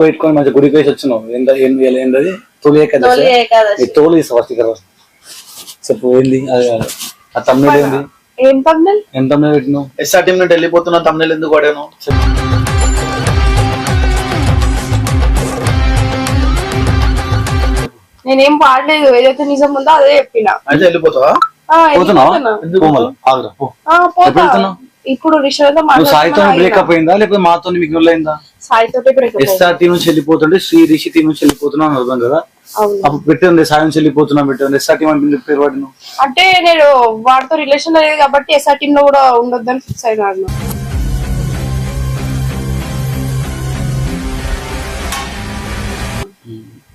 పెట్టుకొని మంచి గుడికి వేసి వచ్చినావు ఎంత ఏంది ఏంటది తొలి తొలి ఏకాదశి. తోలు తీసుకో ఫస్ట్ ఇక్కడ చెప్పు ఏంది. ఆ తమ్ముడు ఏంది? ఏం తమ్ముడు ఎంత తమ్ముడు పెట్టినావు? ఎస్ఆర్ టీం నుండి వెళ్ళిపోతున్నా తమిళ ఎందుకు వాడాను? నేనేం పాడలేదు ఏదైతే నిజం ఉందో అదే చెప్పిన. అయితే వెళ్ళిపోతావా? ఆ, పోతున్నావా? మళ్ళా. ఆగురా, పో. ఎప్పుడు వెళ్తున్నావు? ఇప్పుడు రిషాతో సాయితో బ్రేకప్ అయిందా? లేకపోతే మాతో మీకు అయిందా? సాయితోటి బ్రేకప్ ఎస్ఆర్ టీ నుంచి వెళ్ళిపోతుంటే శ్రీ రిషి నుంచి వెళ్ళిపోతున్నా అని అర్థం కదా? అవును. అప్పుడు పెట్టింది సాయం నుంచి వెళ్ళిపోతున్నా పెట్టింది. ఎస్ఆర్ టీ అని పేరు పడిన అంటే నేను వాడితో రిలేషన్ లేదు కాబట్టి ఎస్ఆర్ టీమ్లో కూడా ఉండొద్దని ఫిక్స్ అయినాను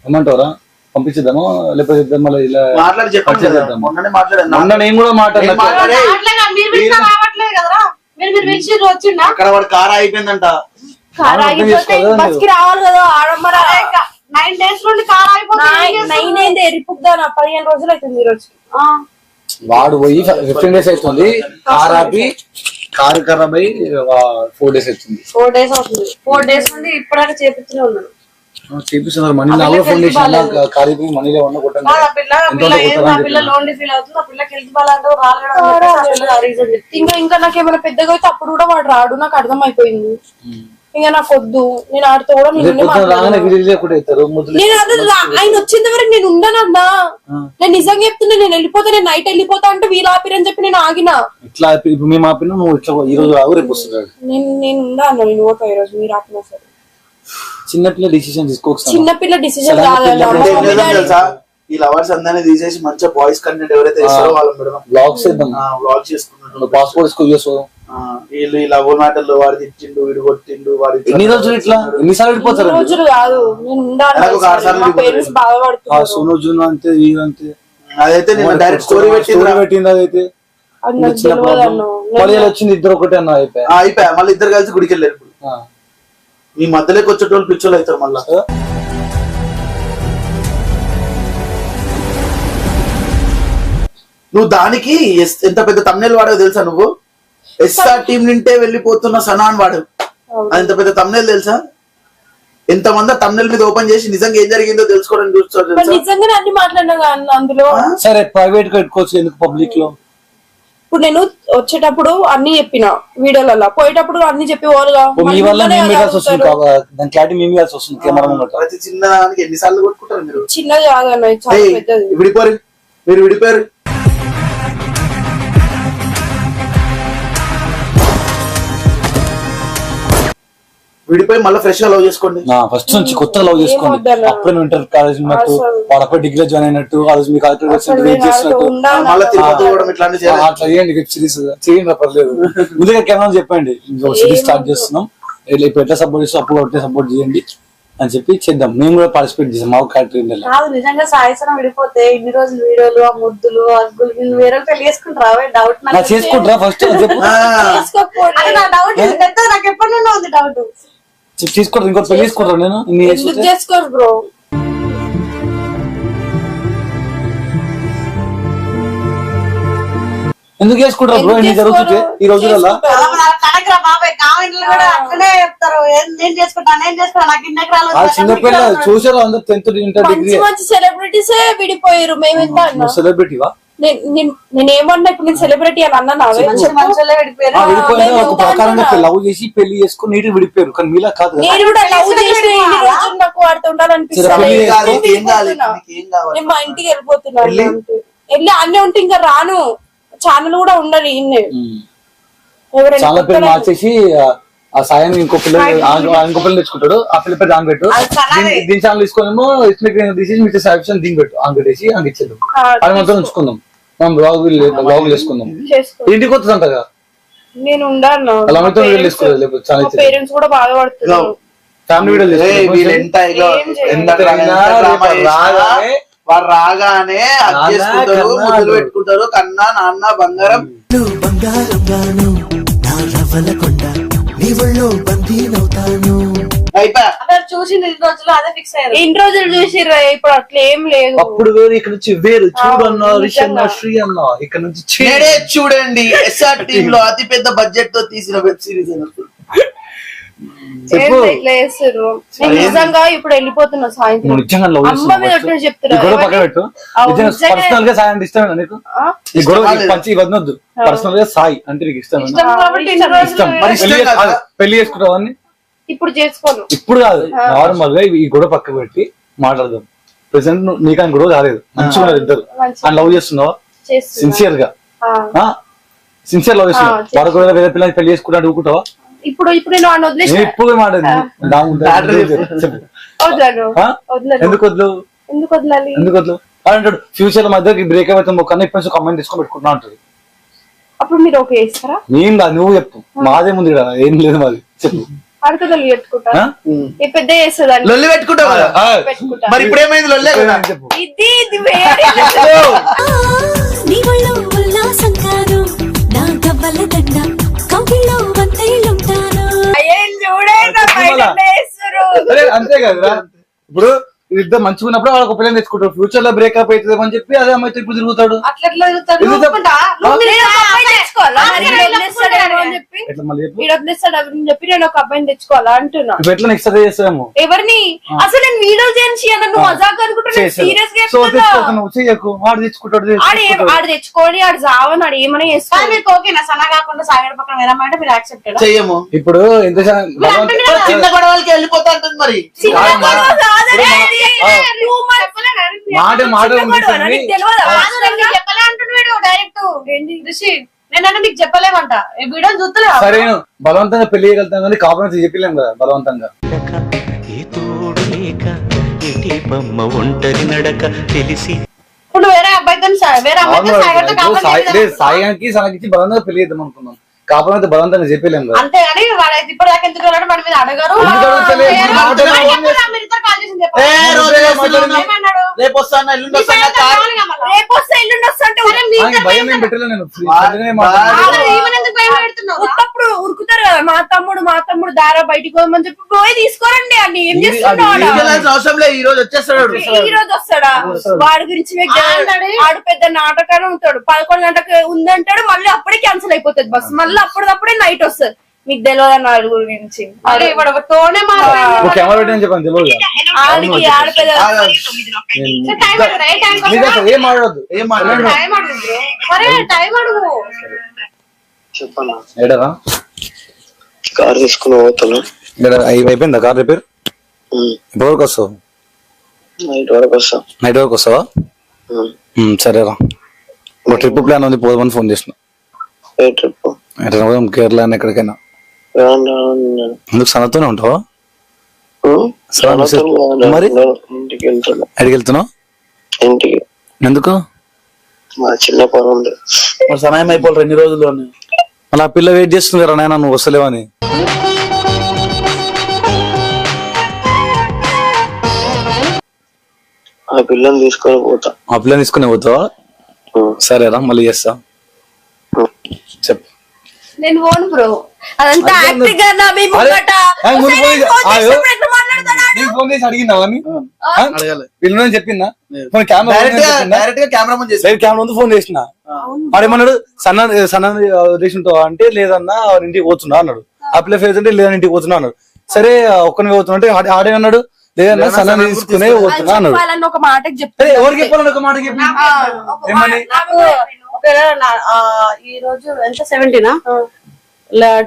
ఏమంటారా పంపించేద్దామా? లేకపోతే మళ్ళీ ఇలా మాట్లాడి చెప్పండి మొన్న నేను కూడా నేను మాట్లాడినా మాట్లాడే మీరు మీరు పిలిచి వచ్చిండా అక్కడ వాడు కార్ అయిపోయిందంట కార్ ఆగిపోతే బస్కి రావాలి కదా ఆడమ్మరా నైన్ డేస్ నుండి కార్ అయిపోతుంది నైన్ అయింది పదిహేను రోజులు అవుతుంది ఈ రోజు. వాడు పోయి ఫిఫ్టీన్ డేస్ అవుతుంది. కార్ ఆపి కారు ఖరాబ్ అయ్యి ఫోర్ డేస్ అవుతుంది. ఫోర్ డేస్ అవుతుంది. ఫోర్ డేస్ నుండి ఇప్పటిదాకా చేపించనే ఉన్నాడు. చేపిస్తున్నారు. మనీ నాలుగో ఫోన్ చేసి కార్ అయిపోయి మనీలో ఉన్న కొట్టండి ఇంకా ఇంకా నాకు ఏమైనా పెద్దగా అయితే అప్పుడు కూడా వాడు రాడు. నాకు అర్థం అయిపోయింది ఇంకా నాకు వద్దు. నేను ఆడితో కూడా నేను అదే ఆయన వచ్చేంత వరకు నేను ఉండనన్నా నేను నిజంగా చెప్తున్నా నేను వెళ్ళిపోతా నేను నైట్ వెళ్ళిపోతా అంటే వీలు ఆపిరని చెప్పి నేను ఆగిన. ఇట్లా ఇప్పుడు మేము ఆపినా నువ్వు ఇట్లా ఈ రోజు రావు రేపు వస్తున్నాడు. నేను నేను ఉండా అన్న నేను పోతా ఈ రోజు మీరు ఆపినా సరే. చిన్నపిల్ల డిసిషన్ తీసుకోవచ్చు చిన్నపిల్ల డాడీ తెలుసా? ఈ లవర్స్ అందరినీ తీసేసి మంచిగా బాయ్స్ కంటెంట్ ఎవరైతే ఇస్తారో వాళ్ళని పెడదాం. బ్లాగ్స్ చేద్దాం. పాస్పోర్ట్ స్కూల్ వీళ్ళు ఈ లవ్ మ్యాటర్లు వాడు తిట్టిండు వీడు కొట్టిండు వాడు ఇట్లా ఎన్ని రోజులు ఇట్లా? ఎన్నిసార్లు వెళ్ళిపోతారు? రోజులు కాదు. నేను సోను జూన్ అంతే అంతే. అదైతే నేను డైరెక్ట్ స్టోరీ పెట్టింది పెట్టింది అదైతే. వచ్చింది ఇద్దరు ఒకటే అన్న అయిపోయా. అయిపోయా. మళ్ళీ ఇద్దరు కలిసి గుడికి వెళ్ళారు ఇప్పుడు. మీ మధ్యలోకి వచ్చేటోళ్ళు పిచ్చోళ్ళు అవుతారు మళ్ళీ. నువ్వు దానికి ఎంత పెద్ద తమ్నేల్ వాడో తెలుసా నువ్వు? ఎస్ఆర్ టీం నింటే వెళ్ళిపోతున్న సనాన్ వాడు. అది ఎంత పెద్ద తమ్నేల్ తెలుసా? ఎంత మంది తమ్నేల్ మీద ఓపెన్ చేసి నిజంగా ఏం జరిగిందో తెలుసుకోవడం చూస్తారు నిజంగానే అన్ని మాట్లాడినా అందులో. సరే ప్రైవేట్గా పెట్టుకోవచ్చు ఎందుకు పబ్లిక్లో? ఇప్పుడు నేను వచ్చేటప్పుడు అన్ని చెప్పిన వీడియోలలో. పోయేటప్పుడు అన్ని చెప్పి మీ వల్ల మేము వస్తుంది దాని క్లారిటీ మేము ఇవ్వాల్సి వస్తుంది కెమెరా ముంగట ప్రతి చిన్న దానికి ఎన్నిసార్లు కొట్టుకుంటారు మీరు? చిన్నది కాదన్న చాలా పెద్దది. విడిపోరు. మీరు విడిపోయారు విడిపోయి మళ్ళీ ఫ్రెష్గా లవ్ చేసుకోండి. ఫస్ట్ నుంచి కొత్త లవ్ చేసుకోండి. అప్పుడే ఇంటర్ కాలేజ్ ఉన్నట్టు. వాడు అప్పుడే డిగ్రీ జాయిన్ అయినట్టు ఆ రోజు మీకు వెయిట్ చేసినట్టు మళ్ళీ. తిరుపతి ఇట్లాంటి అట్లా చేయండి సిరీస్ చేయండి రా, పర్లేదు. ముందుగా కెమెరా చెప్పండి. సిరీస్ స్టార్ట్ చేస్తున్నాం. ఇట్లా ఇప్పుడు ఎట్లా సపోర్ట్ చేస్తాం అప్పుడు ఒకటే సపోర్ట్ చేయండి అని చెప్పి చేద్దాం. మేము కూడా పార్టిసిపేట్ చేసాం మా క్యారెక్టర్ కాదు నిజంగా సాయసనం విడిపోతే ఇన్ని రోజులు వీడియోలు ఆ ముద్దులు అగ్గులు వీళ్ళు వేరే పెళ్ళి చేసుకుంటారా? డౌట్ నా చేసుకుంటారా? ఫస్ట్ నాకు ఎప్పటి నుండి ఉంది డౌట్ చెప్పు, తీసుకుంటారు ఇంకోటి పెళ్ళి చేసుకుంటారు నేను. ఎందుకు? చేసుకోరు బ్రో? ఎందుకు చేసుకుంటారు బ్రో ఇన్ని జరుగుతుంటే ఈ రోజులలో? కనకరా బాబాయ్. కామెంట్లు కూడా అట్లనే చెప్తారు. ఏం- నేను చేసుకుంటా నేను చేసుకుంటా? నాకు ఇన్ని ఎకరాలు ఆ ఉంది, నాకు చిన్నపిల్ల ఇన్ని ఎకరాలు చూసారు అందరు టెన్త్ ఇంటర్ డిగ్రీ మంచి మంచి సెలబ్రిటీస్ విడిపోయారు. మేము ఎంత అన్నా? నువ్వు సెలబ్రిటీవా నేను- నేను- నేను ఏమన్నా ఇప్పుడు నేను సెలబ్రిటీ అని. లవ్ చేసి పెళ్ళి చేసుకుని నీటి విడిపోయారు. కానీ మీలా కాదు కదా. నేను కూడా లవ్ చేసిన ఇన్ని రోజులు నాకు వాడితో ఉండాలనిపిస్తుంది మా ఇంటికి వెళ్ళిపోతున్నాను. వెళ్ళి? అన్నీ ఉంటే ఇంకా రాను. ఛానల్ కూడా ఉండదు చాలా పేరు మార్చేసి ఆ- సాయం ఇంకో పిల్ల ఆ- ఇంకో పిల్ల తెచ్చుకుంటాడు. ఆ పిల్ల పేరు ఆన్ పెట్టు. దీని- దీని ఛానల్ తీసుకునేమో తీసేసి మిగతా సాయం దీని పెట్టు. ఆన్ పెట్టేసి ఆన్ ఇచ్చేద్దాం ఆ, అది మాత్రం ఉంచుకుందాం. మనం బ్లాగ్ బ్లాగ్ వేసుకుందాం చేసుకో. ఇంటికి నేను అలా తీసుకోలేదు లేకపోతే చాలా మా పేరెంట్స్ కూడా బాధపడుతున్నారు. ఫ్యామిలీ. ఎంత రాగానే వారు. పెట్టుకుంటారు కన్నా నాన్న బంగారం. నువ్వు బంగారంగాను నా రవ్వల కొండ. నీ ఒళ్ళో బందీనవుతాను అయిపోయా అందరు చూసింది ఇన్ని రోజులు అదే ఫిక్స్ అయ్యారు. ఇన్ని రోజులు చూసిర్రా ఇప్పుడు అట్లా ఏం లేదు. అప్పుడు వేరు ఇక్కడ నుంచి వేరు. చూడు అన్న అవును, రిషి అన్న నిజంగా. శ్రీ అన్న ఇక్కడ నుంచి. నేడే చూడండి. ఎస్ఆర్ టీమ్లో అతి పెద్ద బడ్జెట్తో తీసిన వెబ్ సిరీస్ అయినప్పుడు. చెప్పు. నిజంగా ఇప్పుడు వెళ్ళిపోతున్నా నువ్వు సాయంత్రం నిజంగా లవ్ అమ్మ మీద ఒట్టు చెప్తున్నా. ఈ గొడవ పక్కన ఎవరిని? పెట్టు. పర్సనల్గా సాయం నీకు? ఈ గొడవ పంచి పర్సనల్గా సాయి అంటే నీకు ఇష్టమేనా? ఇష్టం పెళ్ళి కాదా? చేసుకో- పెళ్ళి చేసుకుంటావు అని ఇప్పుడు చేసుకోను. ఇప్పుడు కాదు. నార్మల్గా ఈ గొడవ పక్క పెట్టి మాట్లాడదాం. ప్రెసెంట్ నీకు ఆయన గొడవ కాలేదు. మంచిగా ఇద్దరు. ఆయన లవ్ చేస్తున్నావా? చేస్తున్నా సిన్సియర్గా. ఆ. సిన్సియర్ లవ్ చేస్తున్నావు చేస్తున్నా. వాడు కూడా వేరే పిల్లలు పెళ్ళి చేసుకుంటా ఊకుంటావా ఇప్పుడు ఇప్పుడు నేను వాడిని వదిలేసిన. నేను ఇప్పుడు. వదలను? వదలను. ఎందుకు వద్దు ఎందుకు వదలాలి? ఎందుకు వద్దు వాడు అంటాడు ఫ్యూచర్లో మధ్యకి బ్రేక్ అయిపోతే ఒక కన్నా ఇప్పుడు కమెంట్ తీసుకొని పెట్టుకుంటున్నా అంటాడు. అప్పుడు మీరు ఓకే చేస్తారా? నేను కాదు నువ్వు చెప్పు. మాదే ముందు ఇక్కడ ఏం లేదు మాది. చెప్పు. అడకదలు పెట్టుకుంటా? ఆ? ఈ పెద్ద చేస్తుందండి లొల్లి పెట్టుకుంటావు కదా? ఆ, పెట్టుకుంటా. మరి ఇప్పుడు ఏమైంది లొల్లే? కదా చెప్పు. ఇది ఇది వేరే. అంతే కదా ఇప్పుడు ఇద్దరు మంచిగా ఉన్నప్పుడు వాళ్ళకి ఒక పిల్లలు తెచ్చుకుంటారు. ఫ్యూచర్లో బ్రేకప్ అవుతుంది అని చెప్పి అదే అమ్మాయితో ఇప్పుడు తిరుగుతాడు. చెప్పి? నేను ఒక అబ్బాయిని తెచ్చుకోవాలా? అంటున్నా. ఇప్పుడు ఎట్లా నెక్స్ట్ అదే చేస్తాము ఎవరిని? అసలు నేను వీడియో నువ్వు మజాక్ వాడు తెచ్చుకుంటాడు ఆడు తెచ్చుకొని ఆడు జావని ఆడు ఏమైనా మీకు ఓకేనా? సన్న కాకుండా సాగడ పక్కన మీరు యాక్సెప్టెడ్ చెయ్యము. ఇప్పుడు ఎంత చిన్న గొడవలకి వెళ్ళిపోతా అంటుంది మరి. మాట మాట. నీకు చెప్పలేమంట వీడియో సరే బలవంతంగా పెళ్ళి చేయగలుగుతాం కానీ కాపురం చెప్పలేం కదా బలవంతంగా. ఒంటరి నడక తెలిసి ఇప్పుడు వేరే అబ్బాయితో సాయి- సనకిచ్చి బలవంతంగా పెళ్ళి చేద్దాం అనుకున్నాం కాపురం అయితే బలవంతంగా చెప్పలేం కదా అంతే కానీ వాడైతే ఇప్పుడు దాకా ఎందుకు వెళ్ళాడు వాడి మీద అడగరు ఎందుకు అడుగుతలే? వేరే మాట వాళ్ళు మాట చెప్పరా? మీరు ఇద్దరు కాల్ చేసి చెప్పరా? ఏ రోజు చేస్తున్నావు? ఏమన్నాడు? రేపు వస్తాను ఎల్లుండి నీ వస్తాను సాయంత్రం కార్ కావాలిగా మళ్ళా. రేపు వస్తే ఎల్లుండి వస్తా అంటే సరే, మీ ఆయనకి ఇద్దరు భయం ఏం పెట్టలే నేను? ఉత్తప్పుడు ఉరుకుతారు కదా మా తమ్ముడు మా తమ్ముడు దారా బయటికి పోమని చెప్పి పోయి తీసుకోరండి అని ఏం చేస్తున్నాడు అవసరం లేదు ఈ రోజు వచ్చేస్తాడు ఈ రోజు వస్తాడా? వాడి గురించి ఆడు పెద్ద నాటకాలు ఉంటాడు. పదకొండు గంటలకు ఉందంటాడు మళ్ళీ అప్పుడే క్యాన్సిల్ అయిపోతుంది బస్. మళ్ళీ అప్పుడప్పుడే నైట్ వస్తుంది. మీకు తెలియదు నాలుగు గురించి. తోనే మాట్లాడాడు. ఒక కెమెరా చెప్పన్నా కార్ తీసుకుని పోతాను అయి- అయిపోయిందా కార్ రిపేర్? ఎప్పటి వరకు వస్తావు? నైట్ వరకు వస్తా. నైట్ వరకు వస్తావా? సరేరా ఒక ట్రిప్ ప్లాన్ ఉంది పోదామని ఫోన్ చేసిన. ఏ ట్రిప్? ఎట్లా పోదాం కేరళ అని ఎక్కడికైనా. ఎందుకు సనతోనే ఉంటావా. మరి? ఎక్కడికి వెళ్తున్నావు? ఇంటికి. ఎందుకు? మా చిన్న పని ఉంది. మరి సమయం అయిపోవాలి రెండు రోజుల్లో ఆ పిల్ల వెయిట్ చేస్తుంది కదా నాయన నువ్వు వస్తలేవని. ఆ పిల్లని తీసుకొని పోతా. ఆ పిల్లని తీసుకుని పోతావా. సరేరా మళ్ళీ చేస్తా. చెప్పు. నేను పోను బ్రో. అదంతా అదే యాక్టింగ్ అన్నా మీ ముంగట. పోయి- ఫోన్ చేసి అని అడగాలి. పిల్లని చెప్పిందా? కెమెరా డైరెక్ట్గా కెమెరా ముందు ఫోన్ చేసిన? వాడేమన్నాడు సన్న సన్న రేషన్ అంటే లేదన్నా వాళ్ళ ఇంటికి పోతున్నా అన్నాడు. ఆ. పిల్ల ఫేస్ అంటే లేదని ఇంటికి పోతున్నా అన్నాడు. సరే ఒక్కని పోతున్నా అంటే ఆడే- అన్నాడు. లేదన్నా సన్న తీసుకునే పోతున్నా అన్నాడు. ఒక ఎవరికి చెప్పాలని ఒక మాట చెప్పి? ఏమని? నాకు ఈ రోజు ఎంత? సెవెంటీనా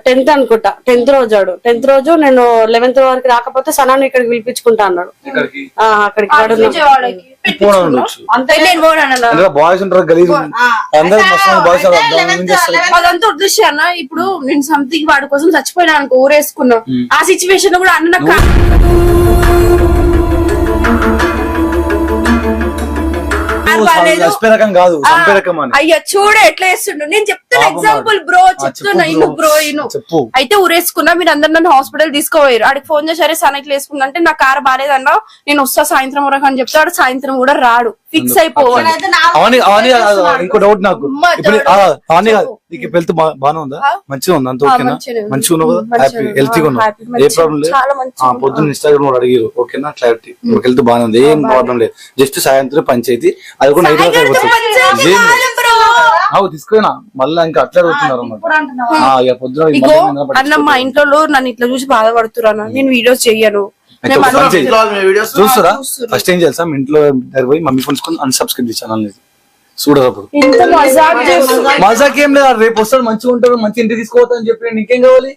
టెన్త్ అనుకుంటా. టెన్త్ రోజు ఆడు. టెన్త్ రోజు నేను లెవెన్త్ వరకు రాకపోతే సనాన్ని ఇక్కడికి పిలిపించుకుంటా అన్నాడు. ఇక్కడికి? ఆ, అక్కడికి వాడు బాయ్స్ ఉంటారు గలీజ్ అందరూ బాయ్స్ అదంతా అన్న. ఇప్పుడు నేను సంథింగ్ వాడి కోసం చచ్చిపోయినా అనుకో ఊరేసుకున్నా. ఆ సిచ్యువేషన్లో కూడా అన్న నాకు రకం కాదు చంపే రకం అని. అయ్యా చూడు ఎట్లా చేస్తుండు. నేను చెప్తున్నా పాపం ఎగ్జాంపుల్ బ్రో చెప్తున్నా ఇను bro. బ్రో ఇను అయితే ఊరేసుకున్నా మీరు అందరు నన్ను హాస్పిటల్ తీసుకోపోయారు. ఆడికి ఫోన్ చేశారే సన ఇట్లా వేసుకున్నా అంటే నా కారు బాగాలేదన్నా నేను వస్తా సాయంత్రం వరకు అని చెప్తే వాడు సాయంత్రం కూడా రాడు. ఫిక్స్ అయిపోవాలి. ఇంకో డౌట్ నాకు. కాదు నీకు హెల్త్ బాగానే ఉందా? మంచిగా ఉందా? అంత ఓకేనా. మంచిగా ఉన్నావు మంచిగానే హ్యాపీ. హెల్తీగా ఉన్నావు? happy, ఏ ప్రాబ్లం లేదు. పొద్దున్న ఇన్స్టాగ్రామ్లో అడిగారు. ఓకేనా? క్లారిటీ హెల్త్ బాగానే ఉంది. ఏం ప్రాబ్లం లేదు. జస్ట్ సాయంత్రం పంచాయతీ. అది కూడా నైట్ వరకు అయిపోతుంది. కాదు. అవు తీసుకుపోయినా మళ్ళీ ఇంకా అట్లా ఇక పొద్దున అన్న మా ఇంట్లో నన్ను ఇట్లా చూసి బాధపడుతున్నా నేను వీడియోస్ చెయ్యను. చూస్తారా? ఫస్ట్ ఏం మీ ఇంట్లో దగ్గర పోయి మమ్మీ ఫోన్స్ కొని అన్సబ్స్క్రైబ్ ఛానల్ చూడరు అప్పుడు ఇంత మజాక్ ఏం లేదు రేపు వస్తాడు మంచిగా ఉంటాడు మంచి ఇంటికి తీసుకోవద్దు అని చెప్పి నీకేం కావాలి?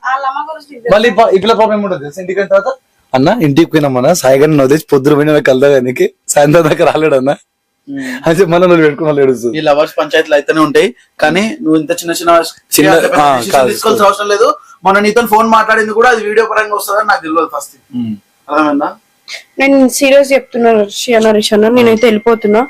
మళ్ళీ పిల్ల ప్రాబ్లం ఉంటుంది తెలుసా? ఇంటికి తర్వాత అన్న ఇంటికి పోయినామన్నా సాయిగారిని వదిలేసి పొద్దున పోయినా కలదా నీకు? సాయంత్రం దాకా రాలేడు అన్న. అని చెప్పి మళ్ళీ నువ్వు పెట్టుకుని వాళ్ళు ఏడుస్తుంది ఈ లవర్స్ పంచాయతీలు అయితేనే ఉంటాయి కానీ నువ్వు ఇంత చిన్న చిన్న చిన్న-. తీసుకోవాల్సిన అవసరం లేదు. మన నీతో ఫోన్ మాట్లాడింది కూడా అది వీడియో పరంగా వస్తుందని నాకు తెలియదు ఫస్ట్. అర్థమైందా? నేను సీరియస్ చెప్తున్నా రిషి అన్న రిషి అన్న నేనైతే వెళ్ళిపోతున్నా.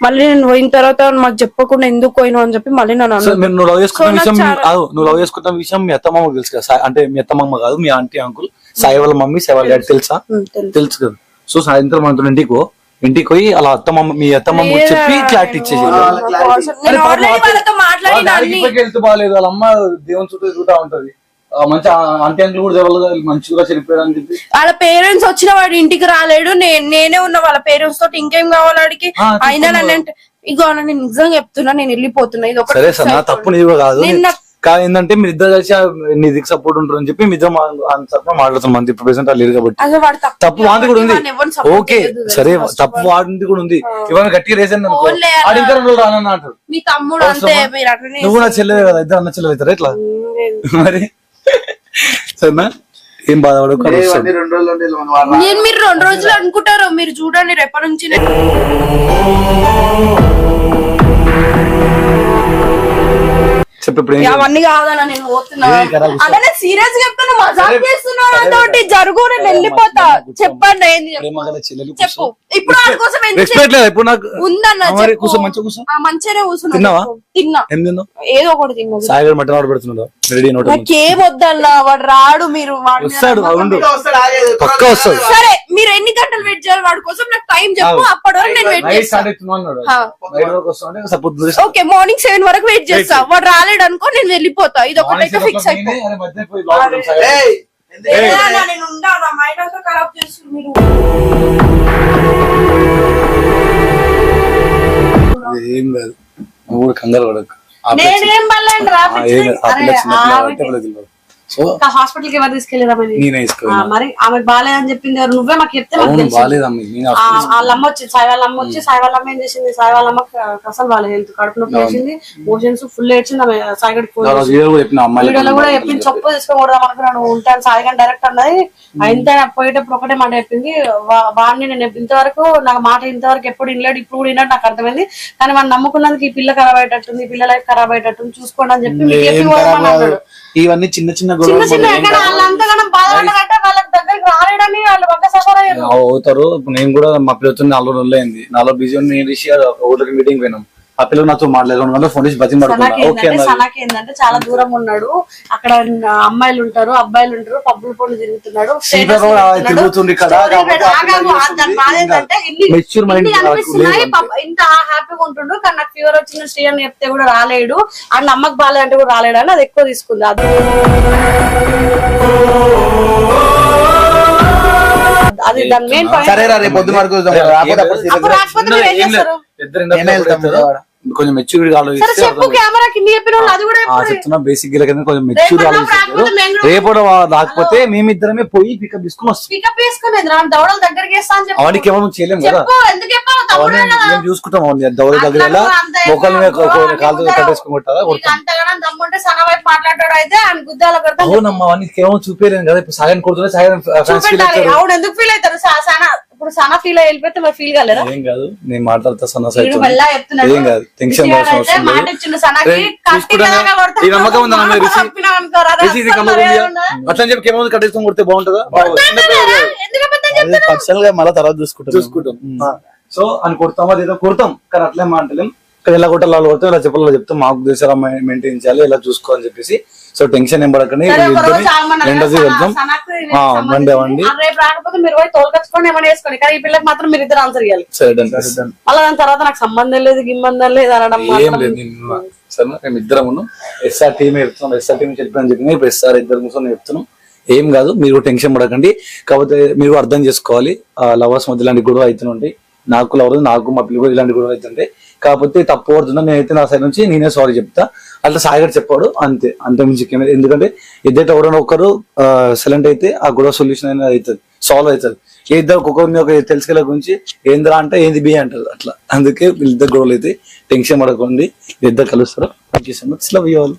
మళ్ళీ నేను పోయిన తర్వాత మాకు చెప్పకుండా ఎందుకు పోయినావు అని చెప్పి మళ్ళీ నన్ను సో అన్నాడు. మీరు నువ్వు లవ్ చేసుకున్న సో నాకు విషయం చాలా- కాదు నువ్వు లవ్ చేసుకున్న విషయం మీ అత్తమ్మ తెలుసు కదా. సాయి- అంటే మీ అత్తమ్మ కాదు మీ ఆంటీ అంకుల్ సాయి వాళ్ళ మమ్మీ సాయి వాళ్ళ డాడీ తెలుసా? ఉమ్, తెలుసు. తెలుసు కదా. సో సాయంత్రం మనతో ఇంటికి పో. ఇంటికి పోయి అలా అత్తమ్మ మీ అత్తమ్మ చెప్పి క్లారిటీ ఇచ్చేసి నేను ఆల్రెడీ వాళ్ళతో మాట్లాడిన అన్ని. హెల్త్ బాగాలేదు. వాళ్ళ అమ్మ దేవుని చుట్టూ చూతా ఉంటది. మంచి ఆంటీ అంకుల్ కూడా చెప్పాలి మంచిగా అని చెప్పి. వాళ్ళ పేరెంట్స్ వచ్చిన వాడు ఇంటికి రాలేడు. నేనే ఉన్న వాళ్ళ పేరెంట్స్ తోటి ఇంకేం కావాలి వాడికి? ఆ, అయినా నన్ను అంటే ఇగో నేను నిజంగా చెప్తున్నా నేను వెళ్ళిపోతున్నా. ఇది ఒకటి సరే సార్. తప్పు కూడా కాదు. నిన్న కానీ ఏంటంటే మీరు ఇద్దరు కలిసి ఆ నీ దిక్కు సపోర్ట్ ఉంటారు అని చెప్పి మీ ఇద్దరు తప్ప మాట్లాడుతాం మంది ఇప్పుడు ప్రెసెంట్ లేదు కాబట్టి. తప్పు తప్పు వాంది కూడా ఉంది. ఓకే సరే తప్పు. వాడింది కూడా ఉంది. ఇవాళ గట్టిగా రేసాను అనుకో. ఓన్లే అన్న. ఆడు ఇంకా రెండు రోజులు రానన్న అంటారు. మీ తమ్ముడు అంతే మీరు అట్లనే నువ్వు నా చెల్లెవే కదా ఇద్దరు అన్న చెల్లెలు అవుతారా ఎట్లా మరి? సరేనా ఏం బాధపడకు రెండు రోజులు నేను మీరు రెండు రోజులు అనుకుంటారు మీరు చూడండి రేపటి నుంచి నేను- చెప్పు ఇప్పుడు ఏం అవన్నీ కాదన్న నేను పోతున్నా. ఏ, కదా కూర్చో. అలా నేను సీరియస్ చెప్తున్నా మజాక్ చేస్తున్నాను అదొకటి జరుగు నేను వెళ్ళిపోతా. చెప్పండి ఏంది చెప్పు. ప్రేమ గల చెల్లెలు చెప్పు. ఇప్పుడు వాడి కోసం ఎందుకు రెస్పెక్ట్ లేదు? ఇప్పుడు నాకు ఉందన్న ఆ, మరి చెప్పు. కూర్చో మంచిగా కూర్చో. ఆ, మంచిగానే కూర్చున్నా తిన్నావా? చెప్పు. తిన్నా. ఏం తిన్నావు? ఏదో ఒకటి తిన్నా సాయి గారు మటన్ ఆర్డర్ పెడుతున్నాడు. రెడీ నోట్ నాకేం వద్దన్నా వాడు రాడు మీరు వాడి మీద వస్తాడు నమ్మకం అవును వస్తాడు, ఆగేది. పక్కా వస్తాడు. సరే మీరు ఎన్ని గంటలు వెయిట్ చేయాలి? వాడి కోసం నాకు టైం చెప్పు. అప్పటి వరకు నేను వెయిట్ నైట్ చేస్తాను అన్నాడు. నైట్ వరకు ఓకే మార్నింగ్ సెవెన్ వరకు వెయిట్ చేస్తా. వాడు రాలేడు అనుకో నేను వెళ్ళిపోతా. ఇది ఒకటైతే ఫిక్స్ అయిపో. ఏయ్, ఎందుకు? ఏదైనా నేను ఉండా, నా మైండ్ అంతా ఖరాబ్ చేస్తుంది మీరు. ఏం కాదు నువ్వు కూడా కంగారు పడకు. నేనేం పర్లేదు సో హాస్పిటల్కి ఎవరు తీసుకెళ్ళారా మరి నేనే మరి ఆమె బాగాలేదని చెప్పింది ఎవరు? నువ్వే మాకు చెప్తే అవును ఆ, వాళ్ళ అమ్మ వచ్చింది సాయి వాళ్ళ అమ్మ వచ్చి సాయి వాళ్ళ అమ్మ ఏం చేసింది? సాయి వాళ్ళ అమ్మకి అసలు వాళ్ళ హెల్త్ కడుపు నొప్పి వేసింది. మోషన్స్ ఫుల్ ఏడ్చింది ఆమె వీడియో కూడా వీడియోలో చెప్పింది చెప్పు తీసుకోకూడదాం అనుకున్నాను ఉంటాను సాయిగా డైరెక్ట్ అన్నది. ఇంత పోయేటప్పుడు ఒకటే మాట చెప్పింది వాడిని నేను ఇంతవరకు నాకు మాట ఇంతవరకు ఎప్పుడు వినలేడు ఇప్పుడు కూడా విన్నాడు నాకు అర్థమైంది. కానీ మనం నమ్ముకున్నందుకు ఈ పిల్ల ఖరాబ్ అయ్యేటట్టుంది పిల్ల లైఫ్ ఖరాబ్ అయ్యేటట్టుంది చూసుకోండి అని చెప్పి ఇవన్నీ చిన్న చిన్న అవుతారు. నేను కూడా మా పిల్లతో నాలుగు రోజులు అయింది. నాలుగు బిజీ నేను రిషి ఊళ్ళకి మీటింగ్ పోయినాం. ఆ పిల్లలు నాతో గంటల ఫోన్ చేసి బతికి సనాకి ఏంటంటే అన్నది సనాకి ఏంటంటే చాలా దూరం ఉన్నాడు. అక్కడ అమ్మాయిలు ఉంటారు అబ్బాయిలు ఉంటారు పబ్బుల పొండి తిరుగుతున్నాడు. తిరుగుతుంది ఇంత హ్యాపీగా ఉంటుండు కానీ నాకు ఫీవర్ వచ్చిన శ్రీ అని చెప్తే కూడా రాలేడు. అండ్ అమ్మకి బాగాలేదంటే కూడా రాలేడు అని అది ఎక్కువ తీసుకుంది. అది అది దాని మెయిన్ పాయింట్ సరేరా రేపు పొద్దున వరకు. రాకపోతే అప్పుడు ఏం. చేస్తారు? కొంచెం మెచ్యూరిటీ సరే ఆలోచిస్తే చెప్పు కెమెరా కింద చెప్పిన వాళ్ళు అది కూడా ఆ ఎప్పుడు చెప్తున్నా బేసిక్గా కొంచెం మెచ్యూర్ రేపు ఆలోచిస్తారు రేపు రాకపోతే మేమిద్దరమే పోయి పికప్ తీసుకుని వస్తాం. అవన్నీ ఏమో చేయలేం కదా. అవన్నీ మేము చూసుకుంటాం అవన్నీ? దౌర దగ్గర మొక్కల మీద కొడతా. అవునమ్మా అవన్నీ కేవలం కదా. ఇప్పుడు సాగన్ కొడుతున్నా సాగన్ ఫీల్ అవుతారు. ఇప్పుడు సనా ఫీల్ అయ్యి వెళ్ళిపోతే మరి ఫీల్ కాలేదా? ఏం కాదు నేను మాట్లాడతా సన్న చెప్తున్నాడు. ఏం కాదు టెన్షన్ అవసరం మాట ఇచ్చిండు సనాకి. లాగా కొడతాడు. ఈ నమ్మకం ఉందా రిషి? రిషి? మర్యాద ఉందా? అట్లా చెప్పి కేవలం కట్టేసుకొని కొడితే బాగుంటుందా? పర్సనల్గా మళ్ళీ తర్వాత చూసుకుంటాం. చూసుకుంటాం. సో అని కొడతామా లేదా కొడతాం. కానీ అట్లే మాటలేం కానీ ఎలా కొట్టాలి అలా కొడతాం ఇలా చెప్పాలి చెప్తాం. మాకు దేశాల మెయింటైన్ చేయాలి ఇలా చూసుకోవాలని చెప్పేసి సో టెన్షన్ ఏం పడకండి. రెండోది వెళ్తాం. మండే వండి ఆ, రేపు రాకపోతే మీరు పోయి తోలుకొచ్చుకొని ఏమైనా వేసుకోండి. కానీ ఈ పిల్లకి మాత్రం మీరు ఇద్దరు ఆన్సర్ ఇవ్వాలి సరే done. మళ్ళీ దాని తర్వాత నాకు సంబంధం లేదు గిమ్బంధం లేదు అనడం ఏం లేదు నిన్న సరే మేము ఇద్దరం ఉన్నాం. ఎస్ఆర్ టీమ్ చెప్తున్నాం. ఎస్ఆర్ టీం చెప్పాను చెప్పిన. ఇప్పుడు ఎస్ఆర్ ఇద్దరు కూర్చొని చెప్తున్నాం. ఏం కాదు మీరు టెన్షన్ పడకండి. కాకపోతే మీరు అర్థం చేసుకోవాలి. లవర్స్ మధ్య ఇలాంటి గొడవ అవుతుంటాయి నాకు లవర్ నాకు మా పిల్లలు ఇలాంటి గొడవ అవుతుంటాయి కాకపోతే తప్పు పడుతున్నా నేనైతే నా సైడ్ నుంచి నేనే సారీ చెప్తా. అట్లా సాయిగారు చెప్పాడు అంతే అంత మించి ఎందుకంటే ఇద్దరు ఎవరైనా ఒకరు సైలెంట్ అయితే ఆ గొడవ సొల్యూషన్ అనేది అవుతుంది సాల్వ్ అవుతుంది. ఏ ఇద్దరు ఒక్కొక్కరిని ఒక తెలుసుకెళ్ళ గురించి ఏందిరా అంటే ఏంది బి అంటారు అట్లా. అందుకే వీళ్ళిద్దరు గొడవలు అయితే టెన్షన్ పడకండి ఇద్దరు కలుస్తారు. Thank you so much love you all